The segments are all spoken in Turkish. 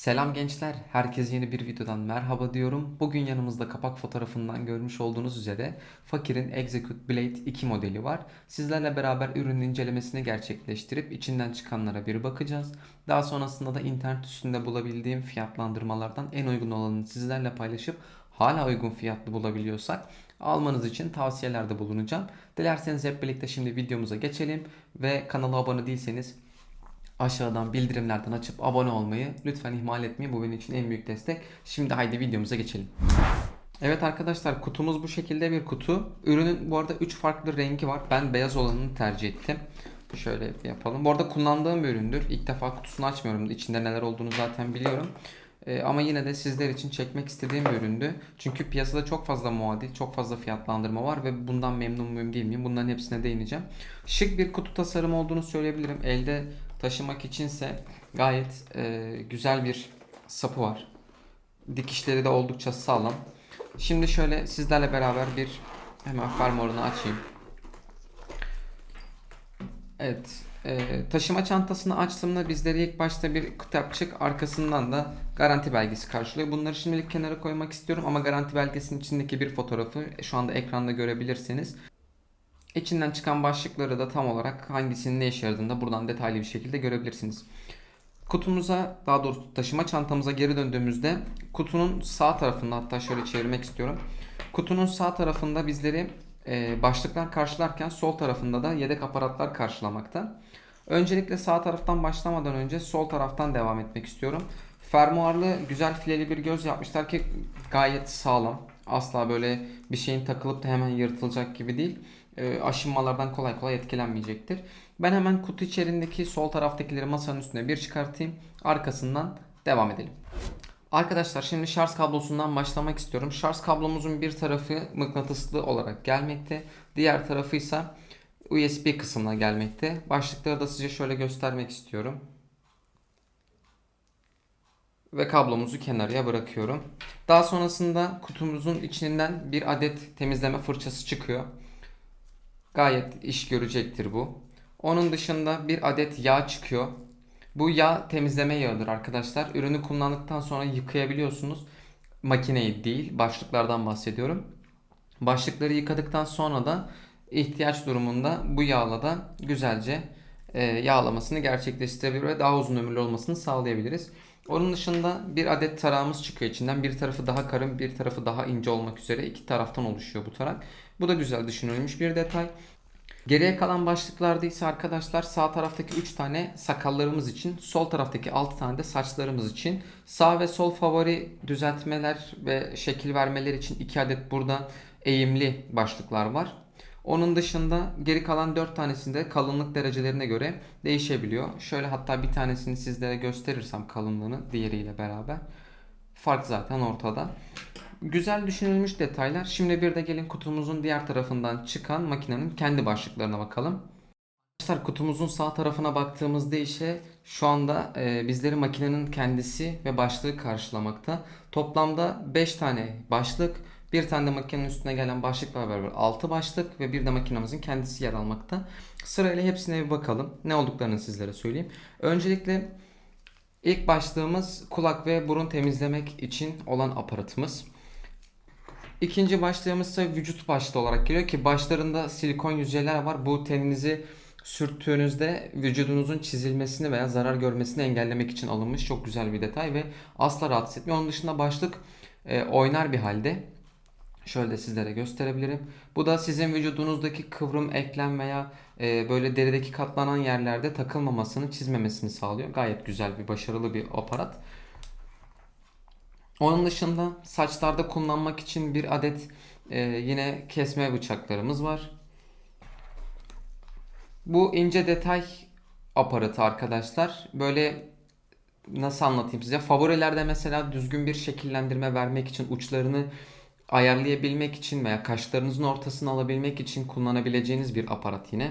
Selam gençler, herkese yeni bir videodan merhaba diyorum. Bugün yanımızda kapak fotoğrafından görmüş olduğunuz üzere Fakir'in Execute Blade 2 modeli var. Sizlerle beraber ürünün incelemesini gerçekleştirip içinden çıkanlara bir bakacağız. Daha sonrasında da internet üstünde bulabildiğim fiyatlandırmalardan en uygun olanını sizlerle paylaşıp hala uygun fiyatlı bulabiliyorsak almanız için tavsiyelerde bulunacağım. Dilerseniz hep birlikte şimdi videomuza geçelim ve kanala abone değilseniz aşağıdan bildirimlerden açıp abone olmayı lütfen ihmal etmeyin. Bu benim için en büyük destek. Şimdi haydi videomuza geçelim. Evet arkadaşlar kutumuz bu şekilde bir kutu. Ürünün bu arada 3 farklı rengi var. Ben beyaz olanını tercih ettim. Şöyle yapalım. Bu arada kullandığım bir üründür. İlk defa kutusunu açmıyorum. İçinde neler olduğunu zaten biliyorum. Ee, ama yine de sizler için çekmek istediğim bir üründü. Çünkü piyasada çok fazla muadil, çok fazla fiyatlandırma var ve bundan memnun muyum değil miyim? Bunların hepsine değineceğim. Şık bir kutu tasarımı olduğunu söyleyebilirim. Elde taşımak içinse gayet e, güzel bir sapı var. Dikişleri de oldukça sağlam. Şimdi şöyle sizlerle beraber bir hemen fermuarını açayım. Evet. e, taşıma çantasını açtığımda bizleri ilk başta bir kitapçık arkasından da garanti belgesi karşılıyor. Bunları şimdilik kenara koymak istiyorum ama garanti belgesinin içindeki bir fotoğrafı şu anda ekranda görebilirsiniz. İçinden çıkan başlıkları da tam olarak hangisinin ne işe yaradığını da buradan detaylı bir şekilde görebilirsiniz. Kutumuza daha doğrusu taşıma çantamıza geri döndüğümüzde kutunun sağ tarafında hatta şöyle çevirmek istiyorum. Kutunun sağ tarafında bizleri e, başlıklar karşılarken sol tarafında da yedek aparatlar karşılamakta. Öncelikle sağ taraftan başlamadan önce sol taraftan devam etmek istiyorum. Fermuarlı güzel fileli bir göz yapmışlar ki gayet sağlam. Asla böyle bir şeyin takılıp da hemen yırtılacak gibi değil. E, aşınmalardan kolay kolay etkilenmeyecektir. Ben hemen kutu içerisindeki sol taraftakileri masanın üstüne bir çıkartayım. Arkasından devam edelim. Arkadaşlar şimdi şarj kablosundan başlamak istiyorum. Şarj kablomuzun bir tarafı mıknatıslı olarak gelmekte. Diğer tarafı ise USB kısmına gelmekte. Başlıkları da size şöyle göstermek istiyorum. Ve kablomuzu kenarıya bırakıyorum. Daha sonrasında kutumuzun içinden bir adet temizleme fırçası çıkıyor. Gayet iş görecektir bu. Onun dışında bir adet yağ çıkıyor. Bu yağ temizleme yağıdır arkadaşlar. Ürünü kullandıktan sonra yıkayabiliyorsunuz. Makineyi değil, başlıklardan bahsediyorum. Başlıkları yıkadıktan sonra da ihtiyaç durumunda bu yağla da güzelce yağlamasını gerçekleştirebilir ve daha uzun ömürlü olmasını sağlayabiliriz. Onun dışında bir adet tarağımız çıkıyor içinden. Bir tarafı daha karın, bir tarafı daha ince olmak üzere iki taraftan oluşuyor bu tarak. Bu da güzel düşünülmüş bir detay. Geriye kalan başlıklarda ise arkadaşlar sağ taraftaki 3 tane sakallarımız için, sol taraftaki 6 tane de saçlarımız için, sağ ve sol favori düzeltmeler ve şekil vermeler için 2 adet burada eğimli başlıklar var. Onun dışında geri kalan 4 tanesinde kalınlık derecelerine göre değişebiliyor. Şöyle hatta bir tanesini sizlere gösterirsem kalınlığını diğeriyle beraber. Fark zaten ortada. Güzel düşünülmüş detaylar. Şimdi bir de gelin kutumuzun diğer tarafından çıkan makinenin kendi başlıklarına bakalım. Arkadaşlar kutumuzun sağ tarafına baktığımızda ise şu anda e, bizleri makinenin kendisi ve başlığı karşılamakta. Toplamda 5 tane başlık, bir tane de makinenin üstüne gelen başlıklar beraber 6 başlık ve bir de makinemizin kendisi yer almakta. Sırayla hepsine bir bakalım. Ne olduklarını sizlere söyleyeyim. Öncelikle ilk başlığımız kulak ve burun temizlemek için olan aparatımız. İkinci başlığımız ise vücut başlığı olarak geliyor ki başlarında silikon yüzeyler var. Bu teninizi sürttüğünüzde vücudunuzun çizilmesini veya zarar görmesini engellemek için alınmış çok güzel bir detay ve asla rahatsız etmiyor. Onun dışında başlık e, oynar bir halde. Şöyle sizlere gösterebilirim. Bu da sizin vücudunuzdaki kıvrım, eklem veya e, böyle derideki katlanan yerlerde takılmamasını, çizmemesini sağlıyor. Gayet güzel bir, başarılı bir aparat. Onun dışında saçlarda kullanmak için bir adet e, yine kesme bıçaklarımız var. Bu ince detay aparatı arkadaşlar. Böyle nasıl anlatayım size? Favorilerde mesela düzgün bir şekillendirme vermek için uçlarını ayarlayabilmek için veya kaşlarınızın ortasını alabilmek için kullanabileceğiniz bir aparat yine.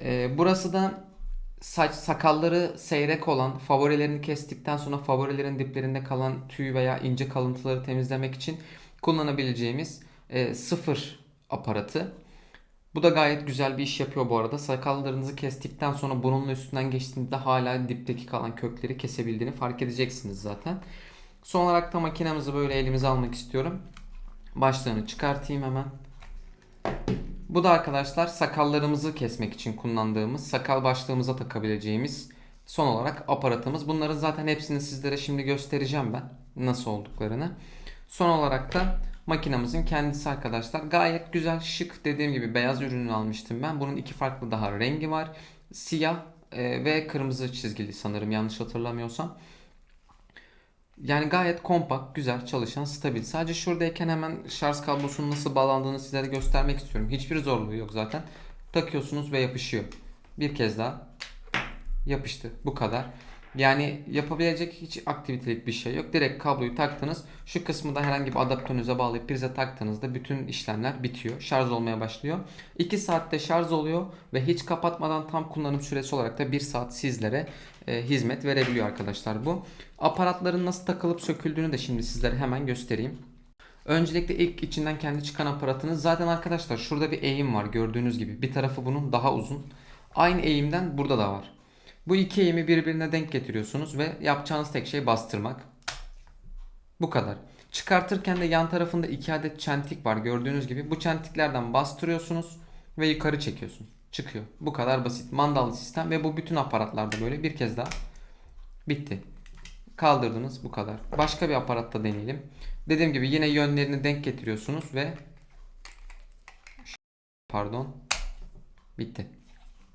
Ee, burası da saç sakalları seyrek olan favorilerini kestikten sonra favorilerin diplerinde kalan tüy veya ince kalıntıları temizlemek için kullanabileceğimiz e, sıfır aparatı. Bu da gayet güzel bir iş yapıyor bu arada. Sakallarınızı kestikten sonra bunun üstünden geçtiğinizde hala dipteki kalan kökleri kesebildiğini fark edeceksiniz zaten. Son olarak da makinemizi böyle elimize almak istiyorum. Başlığını çıkartayım hemen. Bu da arkadaşlar sakallarımızı kesmek için kullandığımız, sakal başlığımıza takabileceğimiz son olarak aparatımız. Bunların zaten hepsini sizlere şimdi göstereceğim ben nasıl olduklarını. Son olarak da makinamızın kendisi arkadaşlar. Gayet güzel, şık dediğim gibi beyaz ürünü almıştım ben. Bunun iki farklı daha rengi var. Siyah e, ve kırmızı çizgili sanırım yanlış hatırlamıyorsam. Yani gayet kompakt, güzel, çalışan, stabil. Sadece şuradayken hemen şarj kablosunun nasıl bağlandığını sizlere göstermek istiyorum. Hiçbir zorluğu yok zaten. Takıyorsunuz ve yapışıyor. Bir kez daha yapıştı. Bu kadar. Yani yapabilecek hiç aktivitelik bir şey yok. Direkt kabloyu taktınız. Şu kısmı da herhangi bir adaptörünüze bağlayıp prize taktığınızda bütün işlemler bitiyor. Şarj olmaya başlıyor. 2 saatte şarj oluyor ve hiç kapatmadan tam kullanım süresi olarak da 1 saat sizlere e, hizmet verebiliyor arkadaşlar bu. Aparatların nasıl takılıp söküldüğünü de şimdi sizlere hemen göstereyim. Öncelikle ilk içinden kendi çıkan aparatınız. Zaten arkadaşlar şurada bir eğim var gördüğünüz gibi. Bir tarafı bunun daha uzun. Aynı eğimden burada da var. Bu iki eğimi birbirine denk getiriyorsunuz ve yapacağınız tek şey bastırmak. Bu kadar. Çıkartırken de yan tarafında iki adet çentik var gördüğünüz gibi. Bu çentiklerden bastırıyorsunuz ve yukarı çekiyorsun. Çıkıyor. Bu kadar basit. Mandallı sistem ve bu bütün aparatlarda böyle bir kez daha. Bitti. Kaldırdınız bu kadar. Başka bir aparatta deneyelim. Dediğim gibi yine yönlerini denk getiriyorsunuz ve pardon bitti.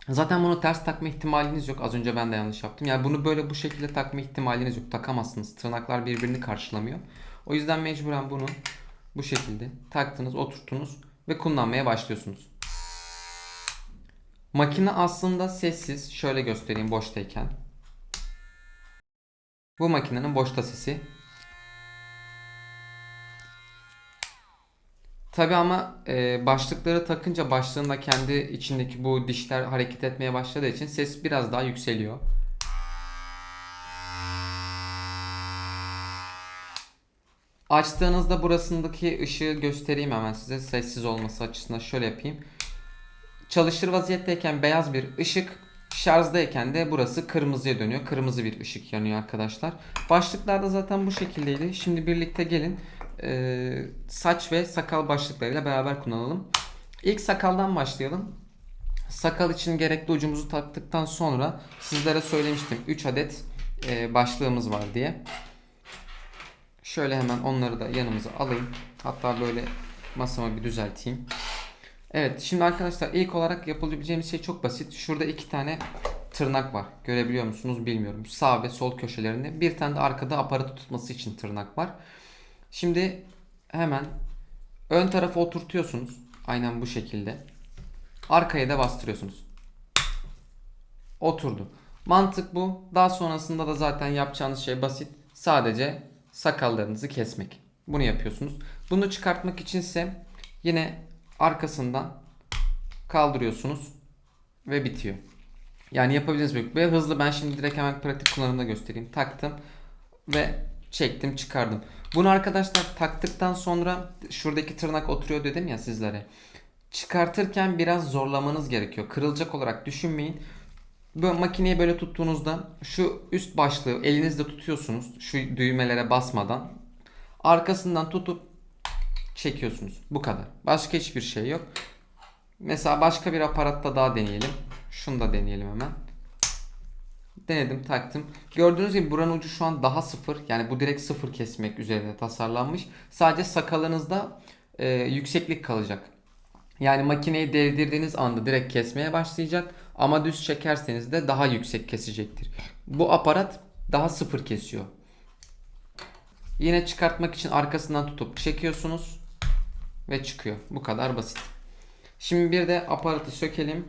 Zaten bunu ters takma ihtimaliniz yok. Az önce ben de yanlış yaptım. Yani bunu böyle bu şekilde takma ihtimaliniz yok. Takamazsınız. Tırnaklar birbirini karşılamıyor. O yüzden mecburen bunu bu şekilde taktınız, oturttunuz ve kullanmaya başlıyorsunuz. Makine aslında sessiz. Şöyle göstereyim boştayken. Bu makinenin boşta sesi. Tabi ama e, başlıkları takınca başlığında kendi içindeki bu dişler hareket etmeye başladığı için ses biraz daha yükseliyor. Açtığınızda burasındaki ışığı göstereyim hemen size sessiz olması açısından şöyle yapayım. Çalışır vaziyetteyken beyaz bir ışık, şarjdayken de burası kırmızıya dönüyor. Kırmızı bir ışık yanıyor arkadaşlar. Başlıklarda zaten bu şekildeydi. Şimdi birlikte gelin e, saç ve sakal başlıklarıyla beraber kullanalım. İlk sakaldan başlayalım. Sakal için gerekli ucumuzu taktıktan sonra sizlere söylemiştim 3 adet e, başlığımız var diye. Şöyle hemen onları da yanımıza alayım. Hatta böyle masamı bir düzelteyim. Evet şimdi arkadaşlar ilk olarak yapabileceğimiz şey çok basit. Şurada iki tane tırnak var. Görebiliyor musunuz bilmiyorum. Sağ ve sol köşelerinde. Bir tane de arkada aparatı tutması için tırnak var. Şimdi hemen ön tarafa oturtuyorsunuz. Aynen bu şekilde. Arkaya da bastırıyorsunuz. Oturdu. Mantık bu. Daha sonrasında da zaten yapacağınız şey basit. Sadece sakallarınızı kesmek. Bunu yapıyorsunuz. Bunu çıkartmak içinse yine arkasından kaldırıyorsunuz ve bitiyor. Yani yapabildiğiniz büyük ve hızlı ben şimdi direkt hemen pratik kullanımda göstereyim. Taktım ve çektim çıkardım. Bunu arkadaşlar taktıktan sonra şuradaki tırnak oturuyor dedim ya sizlere. Çıkartırken biraz zorlamanız gerekiyor. Kırılacak olarak düşünmeyin. Bu makineyi böyle tuttuğunuzda şu üst başlığı elinizde tutuyorsunuz. Şu düğmelere basmadan. Arkasından tutup çekiyorsunuz. Bu kadar. Başka hiçbir şey yok. Mesela başka bir aparatta daha deneyelim. Şunu da deneyelim hemen. Denedim taktım. Gördüğünüz gibi buranın ucu şu an daha sıfır. Yani bu direkt sıfır kesmek üzerine tasarlanmış. Sadece sakalınızda e, yükseklik kalacak. Yani makineyi devdirdiğiniz anda direkt kesmeye başlayacak. Ama düz çekerseniz de daha yüksek kesecektir. Bu aparat daha sıfır kesiyor. Yine çıkartmak için arkasından tutup çekiyorsunuz. Ve çıkıyor. Bu kadar basit. Şimdi bir de aparatı sökelim.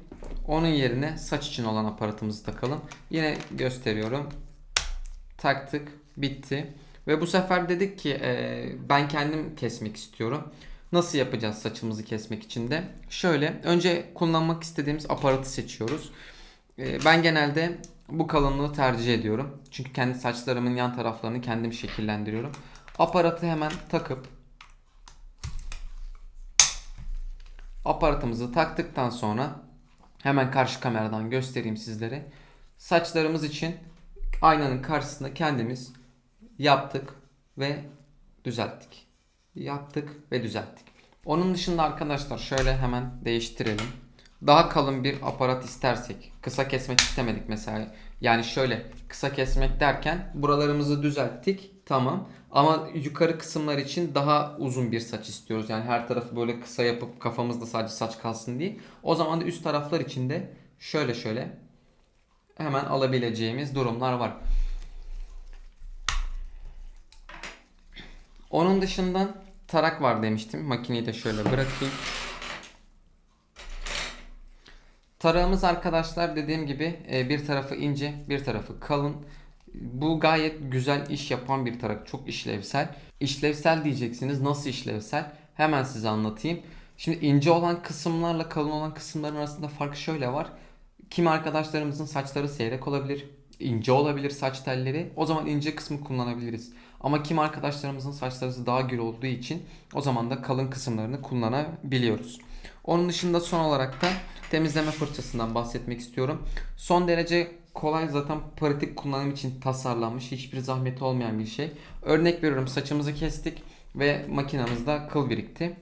Onun yerine saç için olan aparatımızı takalım. Yine gösteriyorum. Taktık. Bitti. Ve bu sefer dedik ki e, ben kendim kesmek istiyorum. Nasıl yapacağız saçımızı kesmek için de? Şöyle önce kullanmak istediğimiz aparatı seçiyoruz. E, ben genelde bu kalınlığı tercih ediyorum. Çünkü kendi saçlarımın yan taraflarını kendim şekillendiriyorum. Aparatı hemen takıp Aparatımızı taktıktan sonra hemen karşı kameradan göstereyim sizlere. Saçlarımız için aynanın karşısında kendimiz yaptık ve düzelttik. Yaptık ve düzelttik. Onun dışında arkadaşlar şöyle hemen değiştirelim. Daha kalın bir aparat istersek, kısa kesmek istemedik mesela. Yani şöyle kısa kesmek derken buralarımızı düzelttik. Tamam. Ama yukarı kısımlar için daha uzun bir saç istiyoruz. Yani her tarafı böyle kısa yapıp kafamızda sadece saç kalsın diye. O zaman da üst taraflar için de şöyle şöyle hemen alabileceğimiz durumlar var. Onun dışında tarak var demiştim. Makineyi de şöyle bırakayım. Tarağımız arkadaşlar dediğim gibi e, bir tarafı ince, bir tarafı kalın. Bu gayet güzel iş yapan bir tarak. Çok işlevsel. İşlevsel diyeceksiniz. Nasıl işlevsel? Hemen size anlatayım. Şimdi ince olan kısımlarla kalın olan kısımların arasında fark şöyle var. Kimi arkadaşlarımızın saçları seyrek olabilir. ince olabilir saç telleri. O zaman ince kısmı kullanabiliriz. Ama kim arkadaşlarımızın saçları daha gür olduğu için o zaman da kalın kısımlarını kullanabiliyoruz. Onun dışında son olarak da temizleme fırçasından bahsetmek istiyorum. Son derece kolay zaten pratik kullanım için tasarlanmış. Hiçbir zahmeti olmayan bir şey. Örnek veriyorum saçımızı kestik ve makinamızda kıl birikti.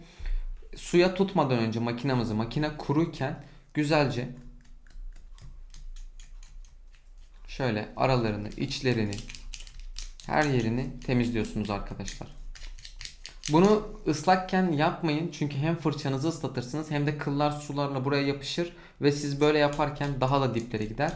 Suya tutmadan önce makinamızı makine kuruyken güzelce şöyle aralarını, içlerini, her yerini temizliyorsunuz arkadaşlar. Bunu ıslakken yapmayın çünkü hem fırçanızı ıslatırsınız hem de kıllar sularla buraya yapışır ve siz böyle yaparken daha da diplere gider.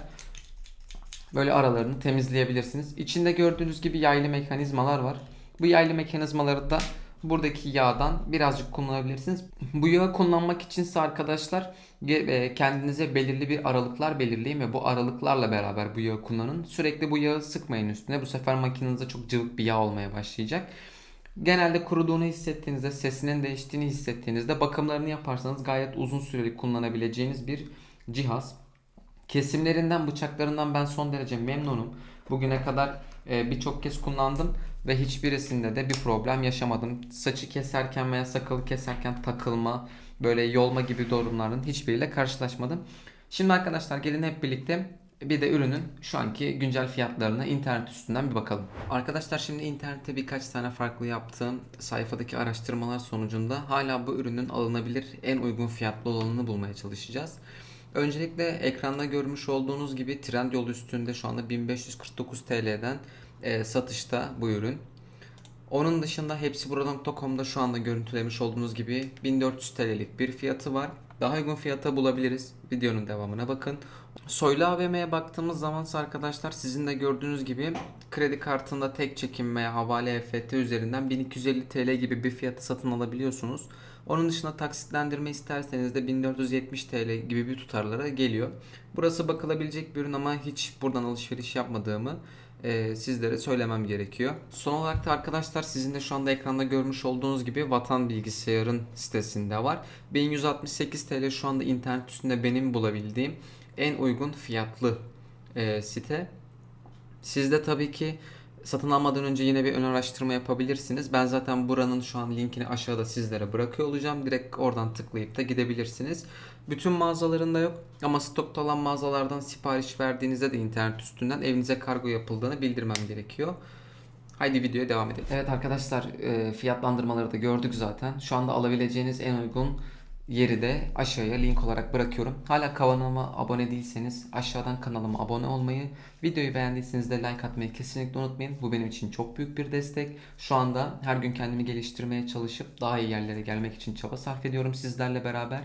Böyle aralarını temizleyebilirsiniz. İçinde gördüğünüz gibi yaylı mekanizmalar var. Bu yaylı mekanizmaları da buradaki yağdan birazcık kullanabilirsiniz. Bu yağı kullanmak içinse arkadaşlar e, kendinize belirli bir aralıklar belirleyin ve bu aralıklarla beraber bu yağı kullanın. Sürekli bu yağı sıkmayın üstüne. Bu sefer makinenize çok cıvık bir yağ olmaya başlayacak. Genelde kuruduğunu hissettiğinizde, sesinin değiştiğini hissettiğinizde bakımlarını yaparsanız gayet uzun süreli kullanabileceğiniz bir cihaz. Kesimlerinden, bıçaklarından ben son derece memnunum. Bugüne kadar e, birçok kez kullandım ve hiçbirisinde de bir problem yaşamadım. Saçı keserken veya sakalı keserken takılma, böyle yolma gibi durumların hiçbiriyle karşılaşmadım. Şimdi arkadaşlar gelin hep birlikte bir de ürünün şu anki güncel fiyatlarına internet üstünden bir bakalım. Arkadaşlar şimdi internette birkaç tane farklı yaptığım sayfadaki araştırmalar sonucunda hala bu ürünün alınabilir en uygun fiyatlı olanını bulmaya çalışacağız. Öncelikle ekranda görmüş olduğunuz gibi Trendyol üstünde şu anda 1549 TL'den e, satışta bu ürün. Onun dışında hepsibura.com'da şu anda görüntülemiş olduğunuz gibi 1400 TL'lik bir fiyatı var. Daha uygun fiyata bulabiliriz. Videonun devamına bakın. Soylu AVM'ye baktığımız zaman arkadaşlar sizin de gördüğünüz gibi kredi kartında tek çekim veya havale EFT üzerinden 1250 TL gibi bir fiyatı satın alabiliyorsunuz. Onun dışında taksitlendirme isterseniz de 1470 TL gibi bir tutarlara geliyor. Burası bakılabilecek bir ürün ama hiç buradan alışveriş yapmadığımı e, sizlere söylemem gerekiyor. Son olarak da arkadaşlar sizin de şu anda ekranda görmüş olduğunuz gibi Vatan Bilgisayar'ın sitesinde var. 1168 TL şu anda internet üstünde benim bulabildiğim en uygun fiyatlı e, site. Sizde tabii ki satın almadan önce yine bir ön araştırma yapabilirsiniz. Ben zaten buranın şu an linkini aşağıda sizlere bırakıyor olacağım. Direkt oradan tıklayıp da gidebilirsiniz. Bütün mağazalarında yok ama stokta olan mağazalardan sipariş verdiğinizde de internet üstünden evinize kargo yapıldığını bildirmem gerekiyor. Haydi videoya devam edelim. Evet arkadaşlar e, fiyatlandırmaları da gördük zaten. Şu anda alabileceğiniz en uygun yeri de aşağıya link olarak bırakıyorum. Hala kanalıma abone değilseniz aşağıdan kanalıma abone olmayı, videoyu beğendiyseniz de like atmayı kesinlikle unutmayın. Bu benim için çok büyük bir destek. Şu anda her gün kendimi geliştirmeye çalışıp daha iyi yerlere gelmek için çaba sarf ediyorum sizlerle beraber.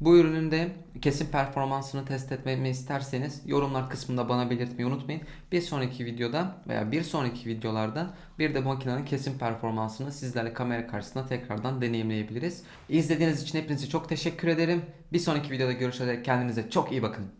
Bu ürünün de kesin performansını test etmemi isterseniz yorumlar kısmında bana belirtmeyi unutmayın. Bir sonraki videoda veya bir sonraki videolarda bir de bu makinenin kesin performansını sizlerle kamera karşısında tekrardan deneyimleyebiliriz. İzlediğiniz için hepinize çok teşekkür ederim. Bir sonraki videoda görüşene dek kendinize çok iyi bakın.